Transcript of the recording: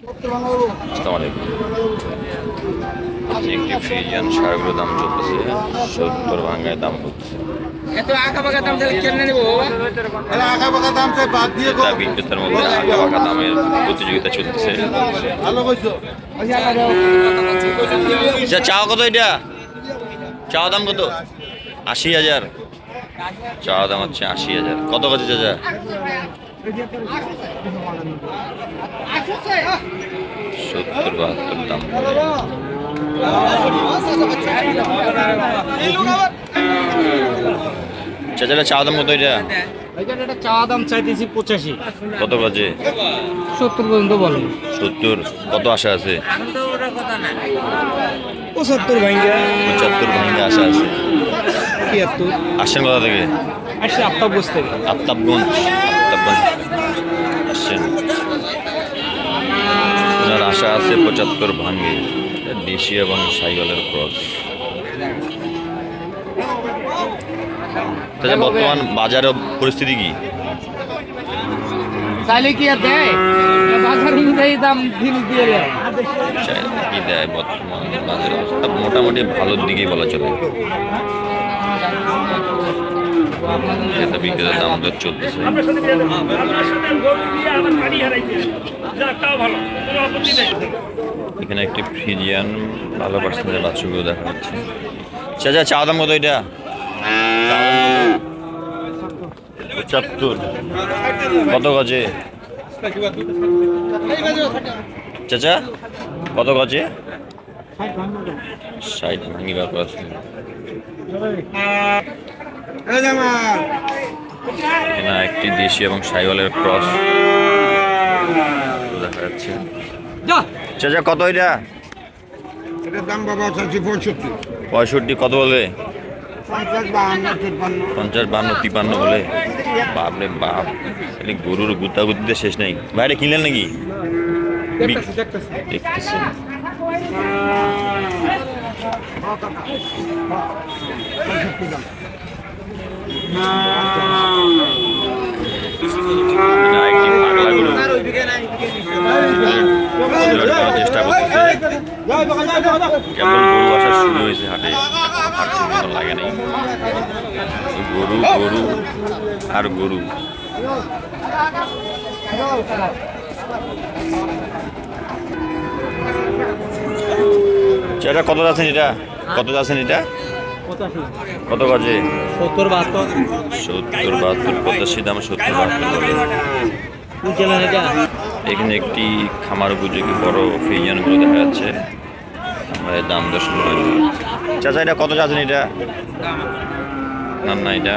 আসসালামু একটি ফ্রিজিয়ান সারগুলোর দাম চলতেছে সত্তর ভাঙ্গায় দাম এত আঁকা বাঁকা দাম তাহলে কেমনে নেব? বাবা আঁকা বাঁকা দাম চাই বাদ দিয়ে ক্রেতা বিক্রেতার মধ্যে আঁকা বাঁকা দামের প্রতিযোগিতা চলতেছে। ভালো কইছো? আচ্ছা চাও কত এটা? চাওয়া দাম কত? আশি হাজার। চাওয়া দাম হচ্ছে আশি হাজার। কত কত চাচা? সত্তর বাহাত্তর দাম। চাচাটা চাওয়া দাম কত এটা? চা দাম চাইতেছি পঁচাশি। কত বাজে? সত্তর পর্যন্ত বলেন। সত্তর কত আশা আছে? পঁচাত্তর আশা আছে। তিয়াত্তর। আসছেন কোথা থেকে? আসছে আটটা বসতে আফতাবগঞ্জ। আফতাবগঞ্জ। আসছেন। আশা আছে পঁচাত্তর ভাঙে। দেশি এবং সাইকেলের ক্রস। তাহলে বর্তমান বাজারের পরিস্থিতি কি? চাইলে কি আর দেয়? বাজার অনুযায়ী দাম দিন দিয়ে দেয়। কি দেয় বর্তমান বাজারের অবস্থা? মোটামুটি ভালোর দিকেই বলা চলে। ক্রেতা বিক্রেতার দাম দর চলতেছে। এখানে একটি ফ্রিজিয়ান ভালো পার্সেন্টের বাচ্চাগুলো দেখা যাচ্ছে। চাচা চা দাম কত এটা? কত? পঁচাত্তর। কত গজে? চাচা কত গজে? ষাট ভাঙি ব্যাপার একটি দেশি এবং সাইওয়ালের ক্রস। দেখা যাচ্ছে। চাচা কত এটা? এটার দাম বাবা চাচ্ছি পঁয়ষট্টি। পঁয়ষট্টি কত বলে? পঞ্চাশ বান্ন তিপান্ন বলে। বাপরে বাপ। এটা গরুর গুতাগুতিতে শেষ নেই। বাইরে কিনলেন নাকি? দেখতেছি গরু আসা শুরু হয়েছে হাটে হাট লাগে গরু গরু আর গরু এটা কত আছেন এটা কত আছেন এটা কত বাজে সত্তর বাহাত্তর। সত্তর বাহাত্তর পঁচাশি দাম সত্তর বাহাত্তর। এখানে একটি খামার উপযোগী বড় ফ্রিজিয়ানগুলো দেখা যাচ্ছে। আমরা দাম দশ চাচা এটা কত চাচ্ছেন এটা না না এটা।